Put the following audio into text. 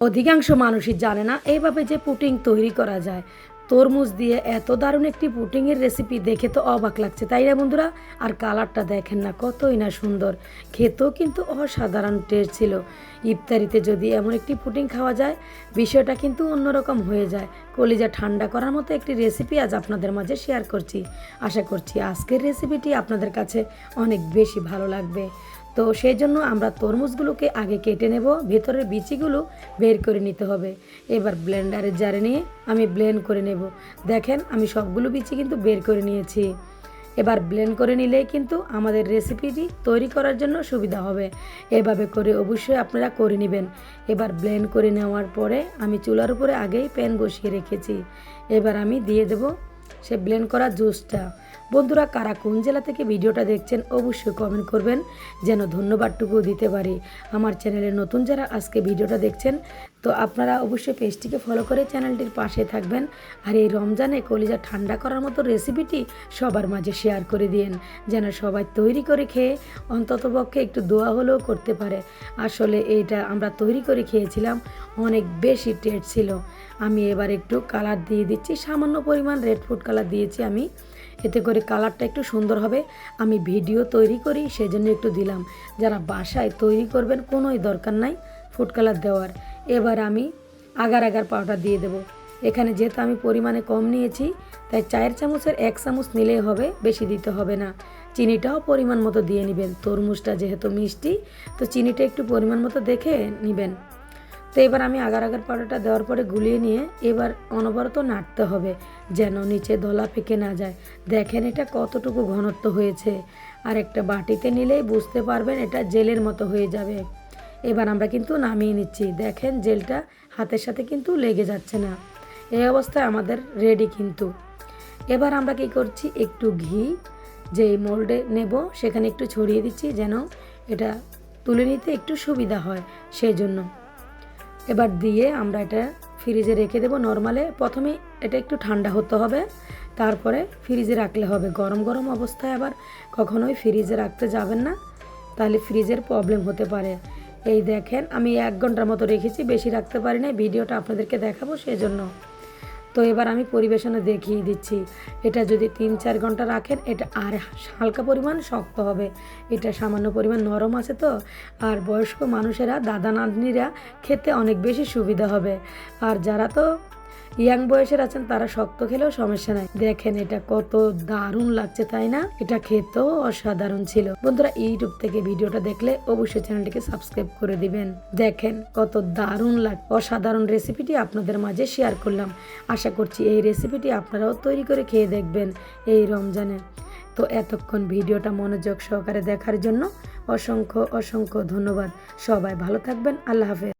অধিকাংশ মানুষই জানে না এইভাবে যে পুটিং তৈরি করা যায়। তরমুজ দিয়ে এত দারুণ একটি পুটিংয়ের রেসিপি দেখে তো অবাক লাগছে, তাই না বন্ধুরা? আর কালারটা দেখেন না, কতই না সুন্দর। খেতেও কিন্তু অসাধারণ টেস্ট ছিল। ইফতারিতে যদি এমন একটি পুটিং খাওয়া যায়, বিষয়টা কিন্তু অন্যরকম হয়ে যায়। কলিজা ঠান্ডা করার মতো একটি রেসিপি আজ আপনাদের মাঝে শেয়ার করছি। আশা করছি আজকের রেসিপিটি আপনাদের কাছে অনেক বেশি ভালো লাগবে। তো সেই জন্য আমরা তরমুজগুলোকে আগে কেটে নেব, ভেতরের বিচিগুলো বের করে নিতে হবে। এবার ব্লেন্ডারের জারে নিয়ে আমি ব্লেন্ড করে নেব। দেখেন, আমি সবগুলো বিচি কিন্তু বের করে নিয়েছি। এবার ব্লেন্ড করে নিলেই কিন্তু আমাদের রেসিপিটি তৈরি করার জন্য সুবিধা হবে। এভাবে করে অবশ্যই আপনারা করে নেবেন। এবার ব্লেন্ড করে নেওয়ার পরে আমি চুলার উপরে আগেই প্যান বসিয়ে রেখেছি। এবার আমি দিয়ে দেব সে ব্লেন্ড করা জুসটা। বন্ধুরা কারা কোন জেলা থেকে ভিডিওটা দেখছেন অবশ্যই কমেন্ট করবেন। যেন ধন্যবাদটুকু দিতে পারি। আমার চ্যানেলে নতুন যারা আজকে ভিডিওটা দেখছেন তো আপনারা অবশ্যই পেজটিকে ফলো করে চ্যানেলটির পাশে থাকবেন আর এই রমজানে কলিজা ঠান্ডা করার মতো রেসিপিটি সবার মাঝে শেয়ার করে দিন, যেন সবাই তৈরি করে খেয়ে অন্ততপক্ষে একটু দোয়া হলেও করতে পারে। আসলে এইটা আমরা তৈরি করে খেয়েছিলাম, অনেক বেশি টেট ছিল। আমি এবার একটু কালার দিয়ে দিচ্ছি, সামান্য পরিমাণ রেড ফুড কালার দিয়েছি আমি। এতে করে কালারটা একটু সুন্দর হবে। আমি ভিডিও তৈরি করি, সেজন্য একটু দিলাম। যারা বাসায় তৈরি করবেন, কোনোই দরকার নাই ফুড কালার দেওয়ার। এবার আমি আগার আগার পাউডার দিয়ে দেবো। এখানে যেহেতু আমি পরিমাণে কম নিয়েছি, তাই চায়ের চামচের এক চামচ নিলেই হবে, বেশি দিতে হবে না। চিনিটাও পরিমাণ মতো দিয়ে নেবেন। তরমুজটা যেহেতু মিষ্টি, তো চিনিটা একটু পরিমাণ মতো দেখে নেবেন। তো এবার আমি আগার আগার পাউডারটা দেওয়ার পরে গুলিয়ে নিয়ে এবার অনবরত নাড়তে হবে, যেন নিচে দলা পেকে না যায়। দেখেন এটা কতটুকু ঘনত্ব হয়েছে। আর একটা বাটিতে নিলেই বুঝতে পারবেন এটা জেলের মতো হয়ে যাবে। এবার আমরা কিন্তু নামিয়ে নিচ্ছি। দেখেন জেলটা হাতের সাথে কিন্তু লেগে যাচ্ছে না। এই অবস্থায় আমাদের রেডি কিন্তু। এবার আমরা কি করছি? একটু ঘি, যেই মোল্ডে নেব, সেখানে একটু ছড়িয়ে দিচ্ছি যেন এটা তুলে নিতে একটু সুবিধা হয় সেই জন্য এবার দিয়ে আমরা এটা ফ্রিজে রেখে দেবো। নর্মালে প্রথমে এটা একটু ঠান্ডা হতে হবে। তারপরে ফ্রিজে রাখলে হবে। গরম গরম অবস্থায় আবার কখনোই ফ্রিজে রাখতে যাবেন না। তাহলে ফ্রিজের প্রবলেম হতে পারে। এই দেখেন, আমি এক ঘণ্টার মতো রেখেছি, বেশি রাখতে পারি না ভিডিওটা আপনাদেরকে দেখাবো সেজন্য। তো এবার আমি পরিবেশনে দেখিয়ে দিচ্ছি, এটা যদি তিন চার ঘণ্টা রাখেন, এটা আর হালকা পরিমাণ শক্ত হবে। এটা সামান্য পরিমাণ নরম আছে তো, আর বয়স্ক মানুষেরা দাদা নাতনিরা খেতে অনেক বেশি সুবিধা হবে। আর যারা তো ইয়াং বয়সের আছেন, তারা শক্ত খেলেও সমস্যা নাই। দেখেন এটা কত দারুণ লাগছে, তাই না? এটা খেতেও অসাধারণ ছিল। বন্ধুরা, ইউটিউব থেকে ভিডিওটা দেখলে অবশ্যই চ্যানেলটিকে সাবস্ক্রাইব করে দিবেন। দেখেন কত দারুণ লাগ, অসাধারণ রেসিপিটি আপনাদের মাঝে শেয়ার করলাম। আশা করছি এই রেসিপিটি আপনারাও তৈরি করে খেয়ে দেখবেন এই রমজানে। তো এতক্ষণ ভিডিওটা মনোযোগ সহকারে দেখার জন্য অসংখ্য অসংখ্য ধন্যবাদ। সবাই ভালো থাকবেন, আল্লাহ হাফেজ।